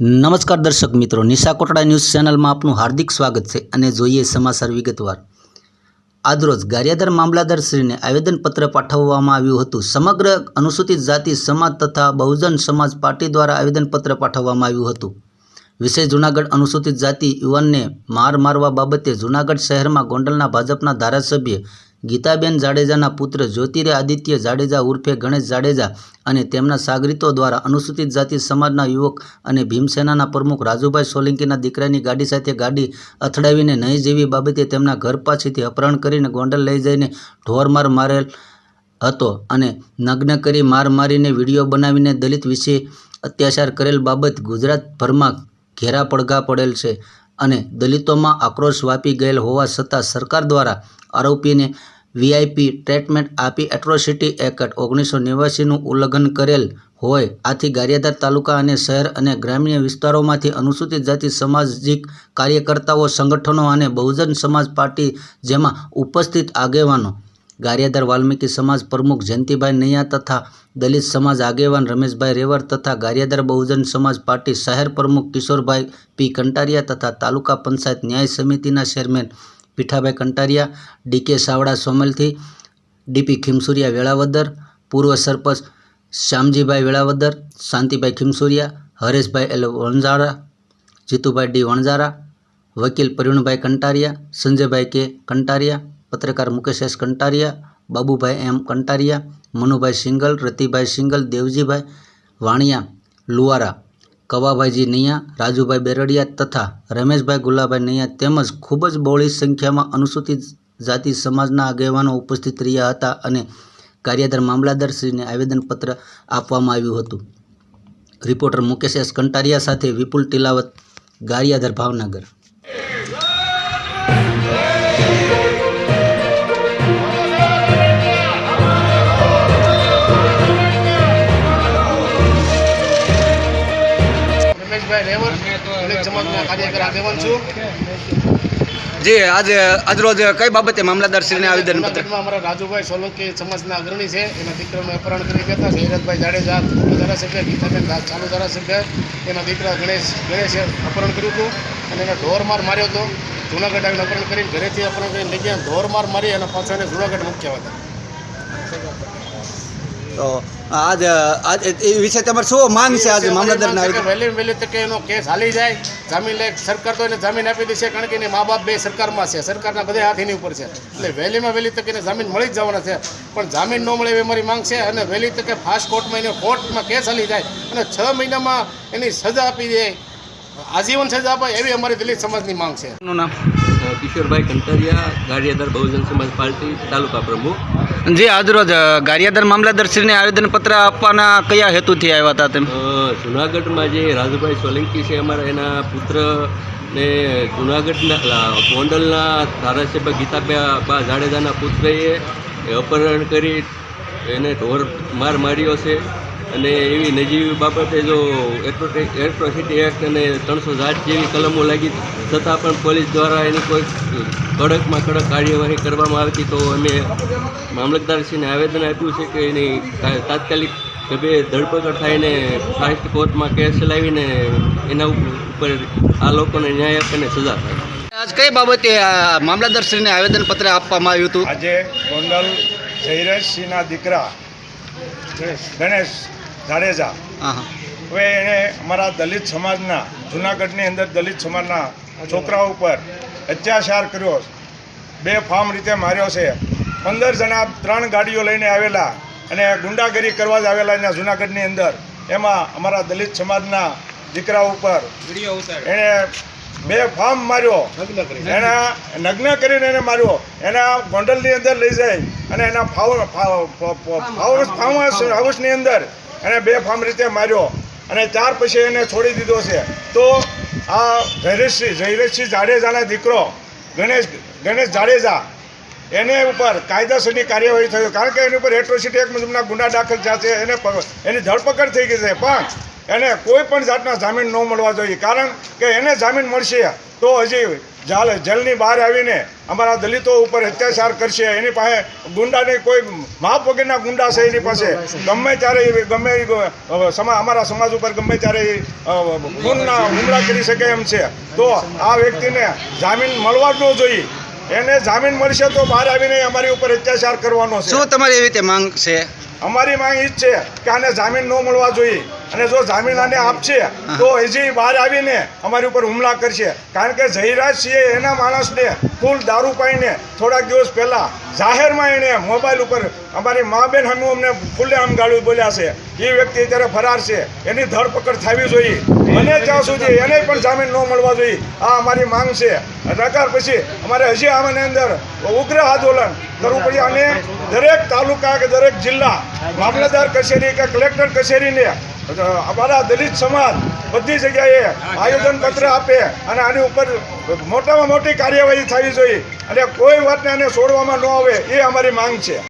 નમસ્કાર દર્શક મિત્રો, નિશા કોટડા ન્યૂઝ ચેનલમાં આપનું હાર્દિક સ્વાગત છે અને જોઈએ સમાચાર વિગતવાર. આજરોજ ગારિયાદર મામલાદારશ્રીને આવેદનપત્ર પાઠવવામાં આવ્યું હતું. સમગ્ર અનુસૂચિત જાતિ, સમાજ તથા બહુજન સમાજ પાર્ટી દ્વારા આવેદનપત્ર પાઠવવામાં આવ્યું હતું. વિશેષ જૂનાગઢ અનુસૂચિત જાતિ યુવાનને માર મારવા બાબતે જૂનાગઢ શહેરમાં ગોંડલના ભાજપના ધારાસભ્ય ગીતાબેન જાડેજાના પુત્ર જ્યોતિરે આદિત્ય જાડેજા ઉર્ફે ગણેશ જાડેજા અને તેમના સાગરીતો દ્વારા અનુસૂચિત જાતિ સમાજના યુવક અને ભીમસેનાના પ્રમુખ રાજુભાઈ સોલંકીના દીકરાની ગાડી સાથે ગાડી અથડાવીને નહીં જેવી બાબતે તેમના ઘર પાસેથી અપહરણ કરીને ગોંડલ લઈ જઈને ઢોરમાર મારેલ હતો અને નગ્ન કરી માર મારીને વીડિયો બનાવીને દલિત વિશે અત્યાચાર કરેલ બાબત ગુજરાતભરમાં ઘેરા પડઘા પડેલ છે અને દલિતોમાં આક્રોશ વાપી ગયેલ હોવા છતાં સરકાર દ્વારા આરોપીને વીઆઈપી ટ્રીટમેન્ટ આપી એટ્રોસિટી એક્ટ ઓગણીસો નેવ્યાસીનું ઉલ્લંઘન કરેલ હોય આથી ગારિયાધાર તાલુકા અને શહેર અને ગ્રામ્ય વિસ્તારોમાંથી અનુસૂચિત જાતિ સામાજિક કાર્યકર્તાઓ, સંગઠનો અને બહુજન સમાજ પાર્ટી જેમાં ઉપસ્થિત આગેવાનો ગારિયાધાર વાલ્મીકી સમાજ પ્રમુખ જયંતિભાઈ નૈયા તથા દલિત સમાજ આગેવાન રમેશભાઈ રેવર તથા ગારિયાધાર બહુજન સમાજ પાર્ટી શહેર પ્રમુખ કિશોરભાઈ પી કંટારિયા તથા તાલુકા પંચાયત ન્યાય સમિતિના chairman Pithabhai Kantariya decay Savda સોમલથી DP Khimsuriya Velavadar પૂર્વ સરપંચ શ્યામજીભાઈ વેળાવદર શાંતિભાઈ ખીમસુરિયા હરેશભાઈ એલ વણઝારા જીતુભાઈ ડી વણઝારા વકીલ પ્રવીણભાઈ કંટારિયા સંજયભાઈ કે કંટારિયા પત્રકાર મુકેશ એસ કંટારિયા બાબુભાઈ એમ કંટારિયા મનુભાઈ સિંગલ રતિભાઈ સિંગલ દેવજીભાઈ વાણિયા લુવારા કવાભાઈજી નૈયા, રાજુભાઈ બેરડિયા તથા રમેશભાઈ ગુલાભાઈ નૈયા તેમજ ખૂબ જ બહોળી સંખ્યામાં અનુસૂચિત જાતિ સમાજના આગેવાનો ઉપસ્થિત રહ્યા હતા અને કાર્યદર મામલાદારશ્રીને આવેદનપત્ર આપવામાં આવ્યું હતું. રિપોર્ટર મુકેશ એસ કંટારિયા સાથે વિપુલ તિલાવત, ગારિયાધર ભાવનગર. કાર્યકર આગેવાન છું જી આજે આજરોજ કઈ બાબતે મામલતદારશ્રીને આવેદન પત્ર? અમારા રાજુભાઈ સોલંકી સમાજના અગ્રણી છે. એના દીકરાનું અપહરણ કરી ગયા હતા. જયરથભાઈ જાડેજા ધારાસભ્ય ગીતાબેન ચાલુ ધારાસભ્ય. એના દીકરા ગણેશ ગણેશે અપહરણ કર્યું હતું અને એને ઢોરમાર માર્યો હતો. જૂનાગઢ આવીને અપહરણ કરીને ઘરેથી અપહરણ કરીને લઈ ગયા. ઢોરમાર મારી અને પાછો એને જૂનાગઢ મૂક્યા હતા. તો આજ આજ એ વિશે તમારે શું માંગ છે આજે મામલતદાર ના વહેલી વહેલી તકે એનો કેસ હાલી જાય. જામીન લે સરકાર તો એને જામીન આપી દેશે કારણ કે એની મા બાપ બે સરકારમાં છે. સરકારના બધા હાથ એની ઉપર છે. એટલે વહેલીમાં વહેલી તકે એને જામીન મળી જ જવાના છે. પણ જામીન ન મળે એવી મારી માંગ છે અને વહેલી તકે ફાસ્ટ કોર્ટમાં એને કોર્ટમાં કેસ હાલી જાય અને છ મહિનામાં એની સજા આપી દે. આજીવન સજા આપે એવી અમારી દલિત સમાજની માંગ છે. નું નામ? કિશોરભાઈ કંટારિયા ગાડિયાદાર બહુજન સમાજ પાર્ટી તાલુકા પ્રમુખ. જી આજરોજ ગારિયાદર મામલાદારશ્રીને આવેદનપત્ર આપવાના કયા હેતુથી આવ્યા હતા તેમ? જુનાગઢમાં જે રાજુભાઈ સોલંકી છે, અમારા એના પુત્ર ને જુનાગઢના ગોંડલના ધારાસભ્ય ગીતાબા જાડેજાના પુત્રએ અપહરણ કરી, એને ઢોર માર માર્યો છે. અને એવી નજીવી બાબતે જો એટ્રોસિટી એક્ટ અને ત્રણસો સાત જેવી કલમો લાગી છતાં પણ પોલીસ દ્વારા એની કોઈ કડકમાં કડક કાર્યવાહી કરવામાં આવતી તો અમે મામલતદારશ્રીને આવેદન આપ્યું છે કે એની તાત્કાલિક ઢબે ધરપકડ થઈને ફાસ્ટ કોર્ટમાં કેસ લાવીને એના ઉપર આ લોકોને ન્યાય આપીને સજા થાય. આજ કઈ બાબતે આ મામલાદારશ્રીને આવેદનપત્ર આપવામાં આવ્યું હતું? આજે ગોંડલ જયરેશસિંહના દીકરા ગણેશ જાડેજા. હવે એણે અમારા દલિત સમાજના જુનાગઢની અંદર દલિત સમાજના છોકરા ઉપર અત્યાચાર કર્યો. બે ફાર્મ રીતે માર્યો છે. પંદર જણા ત્રણ ગાડીઓ લઈને આવેલા અને ગુંડાગીરી કરવા જ આવેલા એના જુનાગઢની અંદર. એમાં અમારા દલિત સમાજના દીકરા ઉપર એણે બે ફાર્મ માર્યો. એના નગ્ન કરીને એને માર્યો. એના ગોંડલની અંદર લઈ જાય અને એના ફાઉ હાઉસ ફાર્મ હાઉસની અંદર એને બે ફાર્મ રીતે માર્યો અને ત્યાર પછી એને છોડી દીધો છે. તો આ જયરેશસિંહ જયરેશસિંહ જાડેજાના દીકરો, ગણેશ ગણેશ જાડેજા, એને ઉપર કાયદાસરની કાર્યવાહી થઈ. કારણ કે એની ઉપર એટ્રોસિટી એક મુજબના ગુના દાખલ થયા છે. એને એની ધરપકડ થઈ ગઈ છે. પણ એને કોઈ પણ જાતના જામીન ન મળવા જોઈએ. કારણ કે એને જામીન મળશે તો હજી જાલ જેલની બહાર આવીને અમારા દલિતો ઉપર અત્યાચાર કરશે. એની પાસે ગુંડાની કોઈ માપ વગરના ગુંડા છે એની પાસે. ગમે ત્યારે ગમે સમા અમારા સમાજ ઉપર ગમે ત્યારે ખૂનના હુમલા કરી શકે એમ છે. તો આ વ્યક્તિને જામીન મળવા જ ન જોઈએ. એને જામીન મળશે તો બહાર આવીને અમારી ઉપર અત્યાચાર કરવાનો છે. શું તમારી એવી રીતે માંગ છે? અમારી માંગ એ જ છે કે આને જામીન ન મળવા જોઈએ. અને જો જામીન આને આપશે તો હજી બહાર આવીને અમારી ઉપર હુમલા કરશે. કારણ કે જયરાજ સિંહે એના માણસને ફૂલ દારૂ પાઈને થોડાક દિવસ પહેલા જાહેરમાં એણે મોબાઈલ ઉપર અમારી મા બેન હમ અમને ખુલ્લે આમ ગાળું બોલ્યા છે. એ વ્યક્તિ અત્યારે ફરાર છે. એની ધરપકડ થવી જોઈએ. મને ત્યાં સુધી એને પણ જામીન ન મળવા જોઈએ, આ અમારી માંગ છે. નકાર પછી અમારે હજી આમાંની અંદર ઉગ્ર આંદોલન કરવું પડ્યું અને દરેક તાલુકા કે દરેક જિલ્લા મામલતદાર કચેરી કે કલેક્ટર કચેરીને અમારા દલિત સમાજ બધી જગ્યાએ આયોજન પત્ર આપે અને આની ઉપર મોટામાં મોટી કાર્યવાહી થવી જોઈએ. અને કોઈ વાતને આને છોડવામાં ન આવે, એ અમારી માંગ છે.